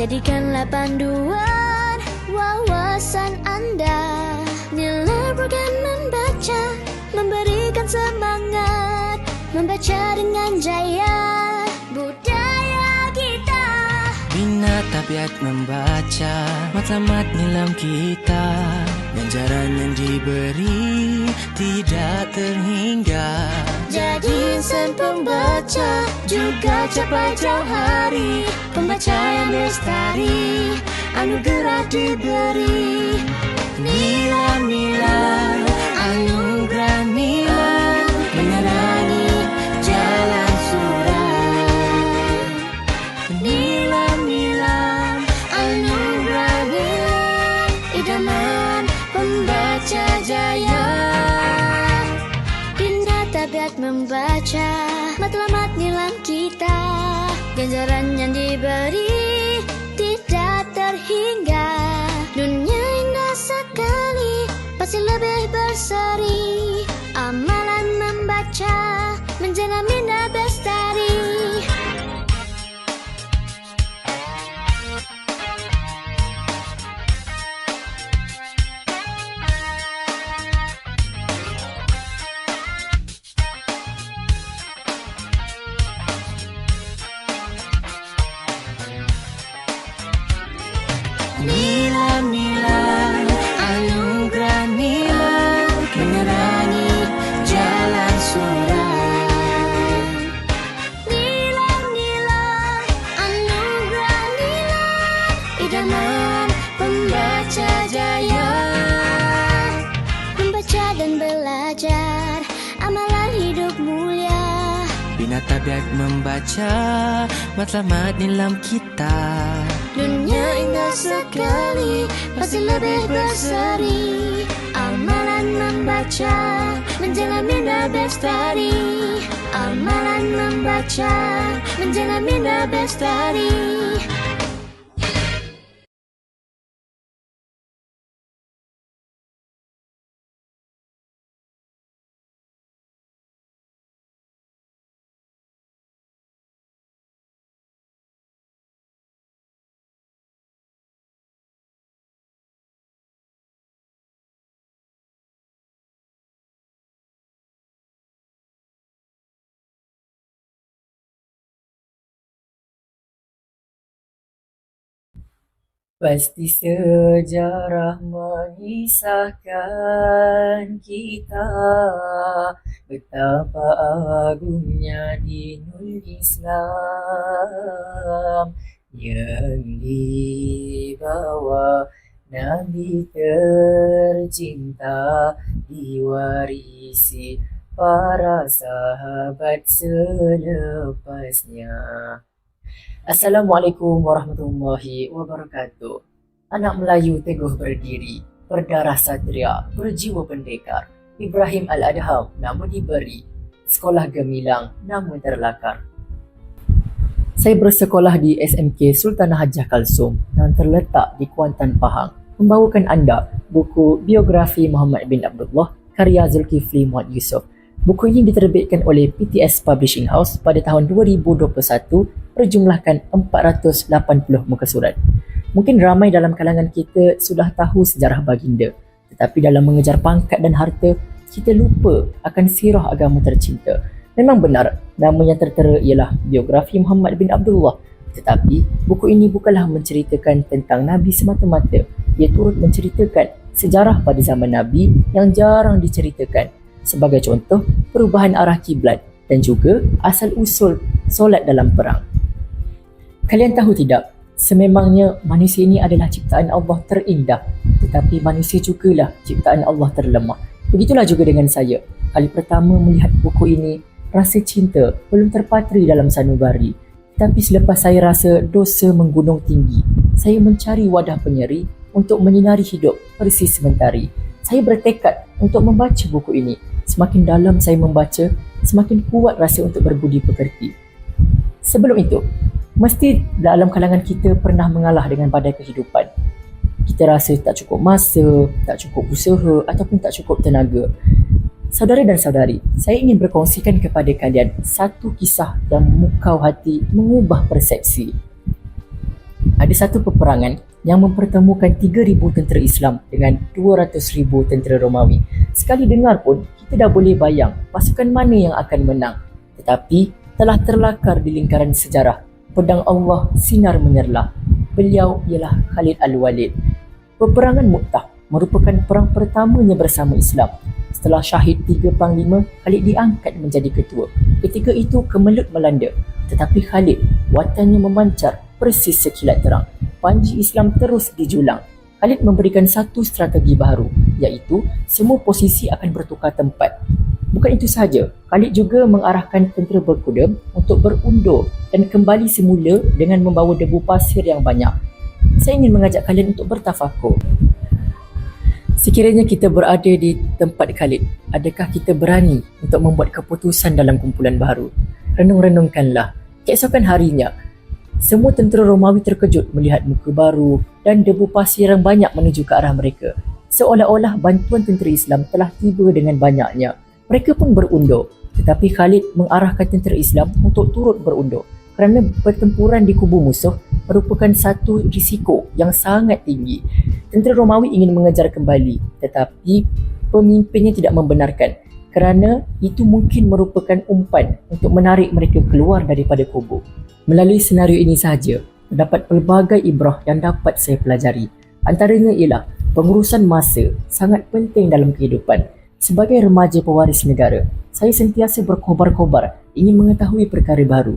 Jadikanlah panduan wawasan anda. Nilai program membaca Memberikan semangat Membaca dengan jaya. Budaya kita. Bina tabiat membaca Matlamat nilam kita. Ganjaran yang diberi Tidak terhingga. Jadi insan pembaca Juga capai jauh hari Pembaca yang lestari Anugerah diberi. Nila-nila Anugerah nila Menerangi jalan surat Nila-nila Anugerah nilai Idaman pembaca jaya. Bina tabiat membaca Matlamat nilam kita Ganjaran yang diberi Tidak terhingga. Dunia indah sekali Pasti lebih berseri. Amalan membaca Menjana minda Idaman pembaca jaya. Membaca dan belajar Amalan hidup mulia. Bina tabiat membaca Matlamat nilam kita. Dunia indah sekali Pasti lebih berseri. Amalan membaca Menjaga minda bestari Amalan membaca Menjaga minda bestari Pasti sejarah mengisahkan kita. Betapa agungnya dinul Islam Yang dibawa Nabi tercinta Diwarisi para sahabat selepasnya Assalamualaikum warahmatullahi wabarakatuh. Anak Melayu teguh berdiri, berdarah satria, berjiwa pendekar. Ibrahim Al-Adham nama diberi, sekolah gemilang namun terlakar. Saya bersekolah di SMK Sultanah Hajah Kalsum yang terletak di Kuantan, Pahang. Membawakan anda buku biografi Muhammad bin Abdullah karya Zulkifli Muhammad Yusof. Buku ini diterbitkan oleh PTS Publishing House pada tahun 2021 berjumlahkan 480 muka surat. Mungkin ramai dalam kalangan kita sudah tahu sejarah baginda. Tetapi dalam mengejar pangkat dan harta, kita lupa akan sirah agama tercinta. Memang benar, nama yang tertera ialah biografi Muhammad bin Abdullah. Tetapi, buku ini bukanlah menceritakan tentang Nabi semata-mata. Ia turut menceritakan sejarah pada zaman Nabi yang jarang diceritakan sebagai contoh perubahan arah kiblat dan juga asal-usul solat dalam perang. Kalian tahu tidak, sememangnya manusia ini adalah ciptaan Allah terindah tetapi manusia jugalah ciptaan Allah terlemah. Begitulah juga dengan saya. Kali pertama melihat buku ini, rasa cinta belum terpatri dalam sanubari. Tapi selepas saya rasa dosa menggunung tinggi, saya mencari wadah penyeri untuk menyinari hidup persis sementari. Saya bertekad untuk membaca buku ini. Semakin dalam saya membaca, semakin kuat rasa untuk berbudi pekerti. Sebelum itu, mesti dalam kalangan kita pernah mengalah dengan badai kehidupan. Kita rasa tak cukup masa, tak cukup usaha ataupun tak cukup tenaga. Saudara dan saudari, saya ingin berkongsikan kepada kalian satu kisah yang memukau hati, mengubah persepsi. ada satu peperangan yang mempertemukan 3,000 tentera Islam dengan 200,000 tentera Romawi. Sekali dengar pun, kita dah boleh bayang pasukan mana yang akan menang. Tetapi, telah terlakar di lingkaran sejarah. Pedang Allah sinar menyerlah. Beliau ialah Khalid Al-Walid. Peperangan Mu'tah merupakan perang pertamanya bersama Islam. Setelah syahid tiga panglima, Khalid diangkat menjadi ketua. Ketika itu kemelut melanda. Tetapi Khalid, watannya memancar persis sekilat terang. Panji Islam terus dijulang. Khalid memberikan satu strategi baru, iaitu semua posisi akan bertukar tempat. Bukan itu sahaja, Khalid juga mengarahkan tentera berkuda untuk berundur dan kembali semula dengan membawa debu pasir yang banyak. Saya ingin mengajak kalian untuk bertafakur. Sekiranya kita berada di tempat Khalid, adakah kita berani untuk membuat keputusan dalam kumpulan baru? Renung-renungkanlah. Keesokan harinya, semua tentera Romawi terkejut melihat muka baru dan debu pasir yang banyak menuju ke arah mereka. Seolah-olah bantuan tentera Islam telah tiba dengan banyaknya. Mereka pun berundur. Tetapi Khalid mengarahkan tentera Islam untuk turut berundur kerana pertempuran di kubu musuh merupakan satu risiko yang sangat tinggi. Tentera Romawi ingin mengejar kembali tetapi pemimpinnya tidak membenarkan kerana itu mungkin merupakan umpan untuk menarik mereka keluar daripada kubu. Melalui senario ini sahaja, terdapat pelbagai ibrah yang dapat saya pelajari. Antaranya ialah pengurusan masa sangat penting dalam kehidupan. Sebagai remaja pewaris negara, saya sentiasa berkobar-kobar ingin mengetahui perkara baru.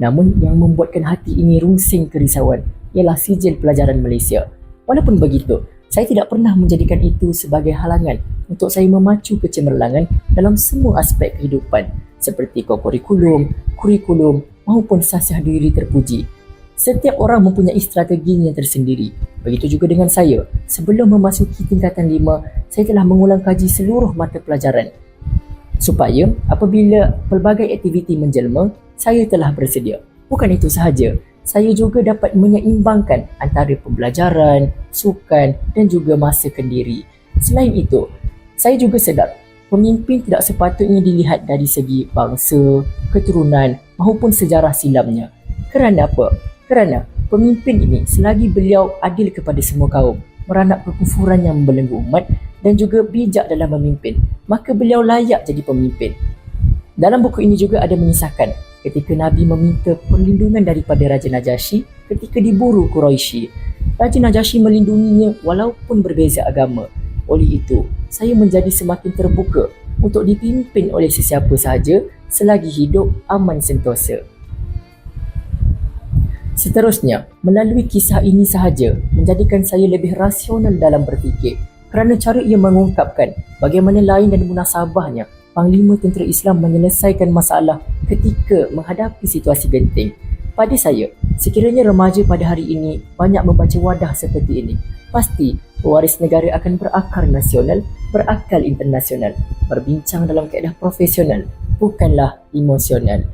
Namun yang membuatkan hati ini rungsing kerisauan ialah sijil pelajaran Malaysia. Walaupun begitu, saya tidak pernah menjadikan itu sebagai halangan untuk saya memacu kecemerlangan dalam semua aspek kehidupan seperti kurikulum, kurikulum maupun sasih diri terpuji. Setiap orang mempunyai strateginya tersendiri. Begitu juga dengan saya. Sebelum memasuki tingkatan lima, saya telah mengulang kaji seluruh mata pelajaran. Supaya apabila pelbagai aktiviti menjelma, saya telah bersedia. Bukan itu sahaja, saya juga dapat menyeimbangkan antara pembelajaran, sukan dan juga masa kendiri. Selain itu, saya juga sedar pemimpin tidak sepatutnya dilihat dari segi bangsa, keturunan maupun sejarah silamnya. Kerana apa? Kerana pemimpin ini selagi beliau adil kepada semua kaum, meranak kekufuran yang membelenggu umat dan juga bijak dalam memimpin, maka beliau layak jadi pemimpin. Dalam buku ini juga ada mengisahkan ketika Nabi meminta perlindungan daripada Raja Najasyi ketika diburu Quraisy. Raja Najasyi melindunginya walaupun berbeza agama. Oleh itu, saya menjadi semakin terbuka untuk dipimpin oleh sesiapa sahaja selagi hidup aman sentosa. Seterusnya, melalui kisah ini sahaja menjadikan saya lebih rasional dalam berfikir kerana cara ia mengungkapkan bagaimana lain dan munasabahnya Panglima Tentera Islam menyelesaikan masalah ketika menghadapi situasi genting. Pada saya, sekiranya remaja pada hari ini banyak membaca wadah seperti ini, pasti pewaris negara akan berakar nasional, berakal internasional, berbincang dalam keadaan profesional, bukanlah emosional.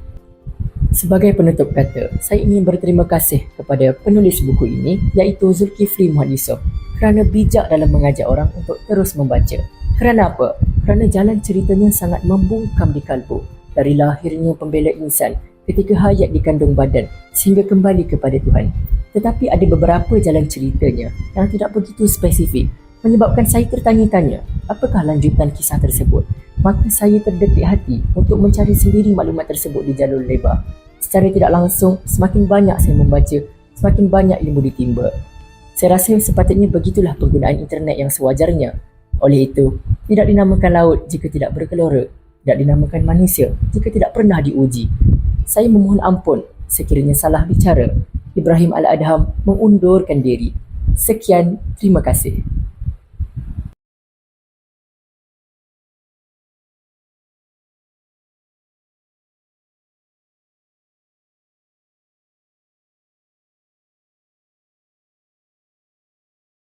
Sebagai penutup kata, saya ingin berterima kasih kepada penulis buku ini iaitu Zulkifli Muhammad Yusof kerana bijak dalam mengajak orang untuk terus membaca. Kerana apa? Kerana jalan ceritanya sangat membungkam di kalbu dari lahirnya pembela insan ketika hayat di kandung badan sehingga kembali kepada Tuhan. Tetapi ada beberapa jalan ceritanya yang tidak begitu spesifik menyebabkan saya tertanya-tanya apakah lanjutan kisah tersebut maka saya terdetik hati untuk mencari sendiri maklumat tersebut di jalur lebar. Secara tidak langsung, semakin banyak saya membaca, semakin banyak ilmu ditimba. Saya rasa sepatutnya begitulah penggunaan internet yang sewajarnya. Oleh itu, tidak dinamakan laut jika tidak berkelora, tidak dinamakan manusia jika tidak pernah diuji. Saya memohon ampun sekiranya salah bicara. Ibrahim Al-Adham mengundurkan diri. Sekian, terima kasih.